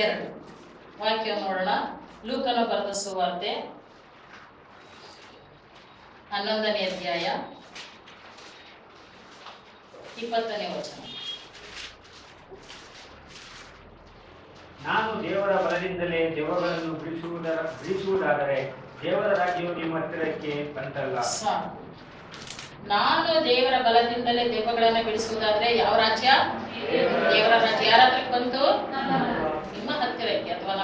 ಬೆರಳು ವಾಕ್ಯ ನೋಡೋಣ ಲೂಕನ ಬರೆದ ಸುವಾರ್ತೆ. ಹನ್ನೊಂದನೇ ಅಧ್ಯಾಯ. ಇಪ್ಪತ್ತನೇ ವಚನ. ನಾನು ದೇವರ ಬಲದಿಂದಲೇ ದೇವರನ್ನು ಬಿಡಿಸುವುದರ ಬಿಡಿಸುವುದಾದರೆ ದೇವರ ರಾಜ್ಯವು ನಿಮ್ಮ ಹತ್ತಿರಕ್ಕೆ ಬಂತಲ್ಲ. ನಾನು ದೇವರ ಬಲದಿಂದಲೇ ದೇವಗಳನ್ನು ಬಿಡಿಸುವುದಾದ್ರೆ ಯಾವ ರಾಜ್ಯ? ದೇವರ ರಾಜ್ಯ. ಯಾರ ಹತ್ರಕ್ಕೆ ಬಂತು?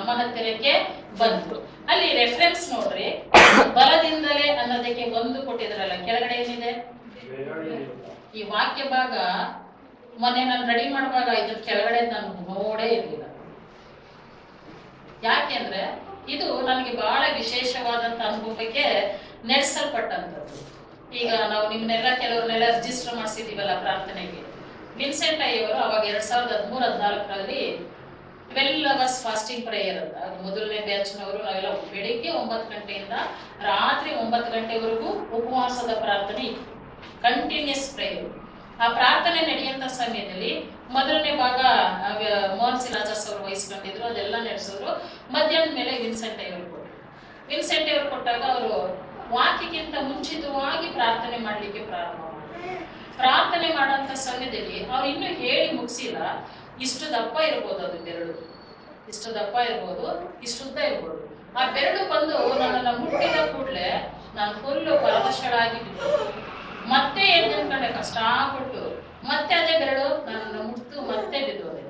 ನಿಮ್ಮ ಹತ್ತಿರಕ್ಕೆ ಬಂತು. ಅಲ್ಲಿ ರೆಫರೆನ್ಸ್ ನೋಡ್ರಿ, ಬಲದಿಂದಲೇ ಅನ್ನೋದಕ್ಕೆ ಒಂದು ಕೊಟ್ಟಿದ್ರಲ್ಲ ಕೆಳಗಡೆ ಏನಿದೆ? ಈ ವಾಕ್ಯ ಭಾಗ, ಮೊನ್ನೆ ನಾನು ರೆಡಿ ಮಾಡುವಾಗ ಇದ್ರ ಕೆಳಗಡೆ ನಾನು ನೋಡೇ ಇರಲಿಲ್ಲ. ಯಾಕೆಂದ್ರೆ ಇದು ನನಗೆ ಬಹಳ ವಿಶೇಷವಾದಂತ ಅನುಭವಕ್ಕೆ ನಡೆಸಲ್ಪಟ್ಟಂಥದ್ದು ಈಗ ನಾವು ನಿಮ್ಮನ್ನೆಲ್ಲ ಕೆಲವ್ರನ್ನೆಲ್ಲ ರಿಜಿಸ್ಟರ್ ಮಾಡಿಸಿದೀವಲ್ಲ ಪ್ರಾರ್ಥನೆಗೆ. ವಿನ್ಸೆಂಟ್ ಅಯ್ಯವರು ಅವಾಗ ಎರಡ್ ಸಾವಿರದ ಹದಿಮೂರು ಹದಿನಾಲ್ಕರಲ್ಲಿ ಟ್ವೆಲ್ ಅವರ್ಸ್ ಫಾಸ್ಟಿಂಗ್ ಪ್ರೇಯರ್ ಅಂತ ಅದು ಮೊದಲನೇ ಬ್ಯಾಚ್ನವರು ನಾವೆಲ್ಲ ಬೆಳಿಗ್ಗೆ ಒಂಬತ್ತು ಗಂಟೆಯಿಂದ ರಾತ್ರಿ ಒಂಬತ್ತು ಗಂಟೆವರೆಗೂ ಉಪವಾಸದ ಪ್ರಾರ್ಥನೆ ಇತ್ತು. ಕಂಟಿನ್ಯೂಸ್ ಪ್ರೇಯರ್ ಆ ಪ್ರಾರ್ಥನೆ ನಡೆಯುವಂತ ಸಮಯದಲ್ಲಿ ಮೊದಲನೇ ಭಾಗ ಮೋಹನ್ ಸಿ ಮೋಹನ್ ಅವರು ವಹಿಸ್ಕೊಂಡಿದ್ರು. ಅದೆಲ್ಲ ನಡೆಸಿದ್ರು ಮಧ್ಯಾಹ್ನದ ಮೇಲೆ ವಿನ್ಸೆಂಟ್ ಅವರು ಕೊಟ್ಟರು. ವಿನ್ಸೆಂಟ್ ಅವರು ಕೊಟ್ಟಾಗ ಅವರು ವಾಕಿಗಿಂತ ಮುಂಚಿತವಾಗಿ ಪ್ರಾರ್ಥನೆ ಮಾಡಲಿಕ್ಕೆ ಪ್ರಾರಂಭ ಮಾಡಿದ್ರು. ಪ್ರಾರ್ಥನೆ ಮಾಡುವಂತ ಸಮಯದಲ್ಲಿ ಅವ್ರು ಇನ್ನೂ ಹೇಳಿ ಮುಗಿಸಿಲ್ಲ. ಇಷ್ಟು ದಪ್ಪ ಇರ್ಬೋದು ಅದು ಬೆರಳು. ಇಷ್ಟು ದಪ್ಪ ಇರ್ಬೋದು, ಇಷ್ಟು ಉದ್ದ ಇರ್ಬೋದು. ಆ ಬೆರಳು ಬಂದು ನನ್ನನ್ನ ಮುಟ್ಟಿದ ಕೂಡಲೇ ನಾನು ಫುಲ್ಲು ಪರವಶಳಾಗಿ ಬಿಟ್ಟು ಮತ್ತೆ ಏನ್ ಕಷ್ಟ ಕೊಟ್ಟು ಮತ್ತೆ ಅದೇ ಬೆರಳು ನನ್ನ ಮುಟ್ಟು ಮತ್ತೆ ಬಿದ್ದೋದೆ.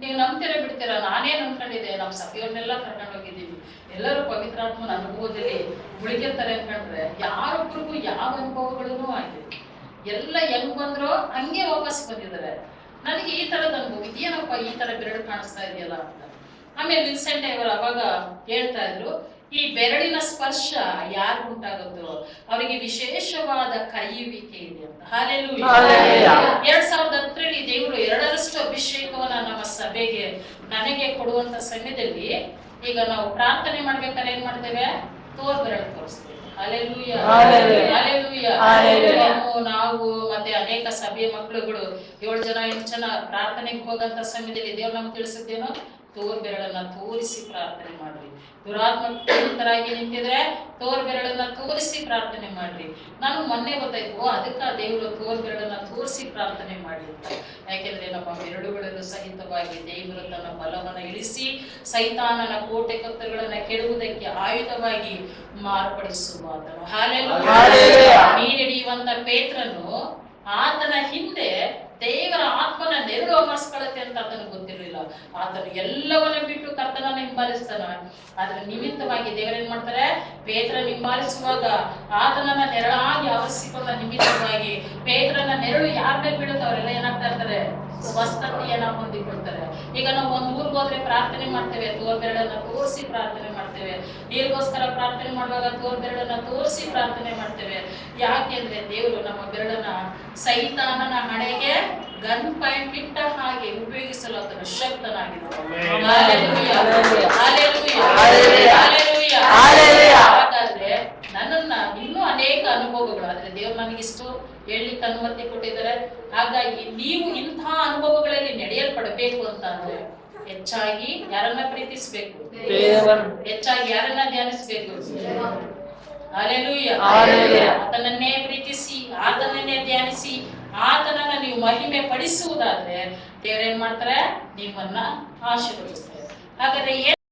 ನೀವು ನಂಬ್ತೀರ ಬಿಡ್ತೀರ? ನಾನೇನ್ ಅನ್ಕೊಂಡಿದ್ದೆ? ನಮ್ಮ ಸಭೆಯವ್ರನ್ನೆಲ್ಲ ಕರ್ಕೊಂಡು ಹೋಗಿದ್ದೀವಿ. ಎಲ್ಲರೂ ಪವಿತ್ರಾತ್ಮನ ಅನುಭವದಲ್ಲಿ ಮುಳುಗಿರ್ತಾರೆ ಅನ್ಕೊಂಡ್ರೆ ಯಾರೊಬ್ಬರಿಗೂ ಯಾವ ಅನುಭವಗಳೂ ಆಗಿದೆ ಎಲ್ಲ ಹೆಂಗ್ ಬಂದ್ರೋ ಹಂಗೆ ವಾಪಸ್ ಬಂದಿದ್ದಾರೆ. ನನಗೆ ಈ ತರದ ಅನುಭವ ಇದೇನಪ್ಪ ಈ ತರ ಬೆರಳು ಕಾಣಿಸ್ತಾ ಇದೆಯಲ್ಲ ಅಂತ ಆಮೇಲೆ ವಿನ್ಸೆಂಟ್ ಅವರು ಅವಾಗ ಹೇಳ್ತಾ ಇದ್ರು ಈ ಬೆರಳಿನ ಸ್ಪರ್ಶ ಯಾರು ಉಂಟಾಗುತ್ತೋ ಅವರಿಗೆ ವಿಶೇಷವಾದ ಕರೆಯುವಿಕೆ ಇದೆ ಅಂತ ಹಾಲೇಲು. ಎರಡ್ ಸಾವಿರದ ಹತ್ತರಲ್ಲಿ ದೇವರು ಎರಡರಷ್ಟು ಅಭಿಷೇಕವನ್ನ ನಮ್ಮ ಸಭೆಗೆ ನನಗೆ ಕೊಡುವಂತ ಸಮಯದಲ್ಲಿ ಈಗ ನಾವು ಪ್ರಾರ್ಥನೆ ಮಾಡ್ಬೇಕಾದ್ರೆ ಏನ್ ಮಾಡ್ತೇವೆ ತೋರ್ ಬೆರಳು ತೋರಿಸ್ತೇವೆ. ಹಾಲೆಲೂಯಾ. ಹಾಲೆಲೂಯಾ. ನಾವು ಅನೇಕ ಸಭೆಯ ಮಕ್ಕಳುಗಳು ಏಳು ಜನ ಎಂಟು ಜನ ಪ್ರಾರ್ಥನೆಗೆ ಹೋಗಂತ ಸಮಯದಲ್ಲಿ ದೇವ್ರು ನಮ್ಗೆ ತಿಳಿಸಿದ್ದೇನೋ ತೋರ್ ಬೆರಳನ್ನ ತೋರಿಸಿ ಪ್ರಾರ್ಥನೆ ಮಾಡ್ರಿ. ದುರಾತ್ಮ ಪೀಡಿತರಾಗಿ ನಿಂತಿದ್ರೆ ತೋರ್ ಬೆರಳನ್ನ ತೋರಿಸಿ ಪ್ರಾರ್ಥನೆ ಮಾಡ್ರಿ. ನಾನು ಮೊನ್ನೆ ಗೊತ್ತಾಯ್ತು ಅದಕ್ಕ ದೇವರು ತೋರ್ ಬೆರಳನ್ನ ತೋರಿಸಿ ಪ್ರಾರ್ಥನೆ ಮಾಡಿ ಅಂತ. ಯಾಕೆಂದ್ರೆ ನಮ್ಮ ಬೆರಳುಗಳನ್ನು ಸಹಿತವಾಗಿ ದೇವರು ತನ್ನ ಬಲವನ್ನ ಇಳಿಸಿ ಸೈತಾನನ ಕೋಟೆ ಕತ್ತುಗಳನ್ನ ಕೆಡುವುದಕ್ಕೆ ಆಯುಧವಾಗಿ ಮಾರ್ಪಡಿಸುವ ಮೀನಿಡಿಯುವಂತ. ನೀರಿಡಿಯುವಂತ ಪೇತ್ರನು ಆತನ ಹಿಂದೆ ದೇವರ ಆತ್ಮನ ನೆರಳು ಮರ್ಸ್ಕೊಳತ್ತೆ ಅಂತ ಆತನಿಗೆ ಗೊತ್ತಿರಲಿಲ್ಲ. ಆತನು ಎಲ್ಲವನ್ನ ಬಿಟ್ಟು ಕರ್ತನನ್ನ ಹಿಂಬಾಲಿಸ್ತಾನ. ಅದ್ರ ನಿಮಿತ್ತವಾಗಿ ದೇವರೇನ್ ಮಾಡ್ತಾರೆ? ಪೇತ್ರ ಹಿಂಬಾಲಿಸುವಾಗ ಆತನನ್ನ ನೆರಳಾಗಿ ಆವರಿಸಿಕೊಂಡ ನಿಮಿತ್ತವಾಗಿ ಪೇತ್ರನ ನೆರಳು ಯಾರ ಮೇಲೆ ಬೀಳುತ್ತೆ ಅವರೆಲ್ಲ ಏನಾಗ್ತಾ ಇರ್ತಾರೆ ಸ್ವಸ್ಥತೆಯನ್ನ ಹೊಂದಿಕೊಳ್ತಾರೆ ಈಗ ನಾವು ಒಂದ್ ಊರ್ಗ್ ಹೋದ್ರೆ ಪ್ರಾರ್ಥನೆ ಮಾಡ್ತೇವೆ ತೋರ್ಬೆರಡನ್ನ ತೋರಿಸಿ ಪ್ರಾರ್ಥನೆ ಮಾಡ್ತೇವೆ. ನೀರಿಗೋಸ್ಕರ ಪ್ರಾರ್ಥನೆ ಮಾಡುವಾಗ ತೋರ್ಬೆರಡನ್ನ ತೋರಿಸಿ ಪ್ರಾರ್ಥನೆ ಮಾಡ್ತೇವೆ. ಯಾಕೆಂದ್ರೆ ದೇವರು ನಮ್ಮ ಬೆರಳನ್ನ ಸೈತಾನನ ಹಣೆಗೆ ಗನ್ ಪಾಯಿಂಟ್ ಇಟ್ಟ ಹಾಗೆ ಉಪಯೋಗಿಸಲು ಶಕ್ತನಾಗಿದ್ದಾನೆ. ಕೊಟ್ಟಿದ್ದಾರೆ ಹಾಗಾಗಿ ನೀವು ಇಂತಹ ಅನುಭವಗಳಲ್ಲಿ ನಡೆಯಲ್ಪಡಬೇಕು ಅಂತ ಅಂದ್ರೆ ಹೆಚ್ಚಾಗಿ ಯಾರನ್ನ ಪ್ರೀತಿಸ್ಬೇಕು. ಹೆಚ್ಚಾಗಿ ಯಾರನ್ನ ಧ್ಯಾನಿಸ್ಬೇಕು. ಆತನನ್ನೇ ಪ್ರೀತಿಸಿ ಆತನನ್ನೇ ಧ್ಯಾನಿಸಿ ಆತನನ್ನ ನೀವು ಮಹಿಮೆ ಪಡಿಸುವುದಾದ್ರೆ ದೇವ್ರೇನ್ ಮಾಡ್ತಾರೆ? ನಿಮ್ಮನ್ನ ಆಶೀರ್ವದಿಸ್ತಾರೆ. ಹಾಗಾದ್ರೆ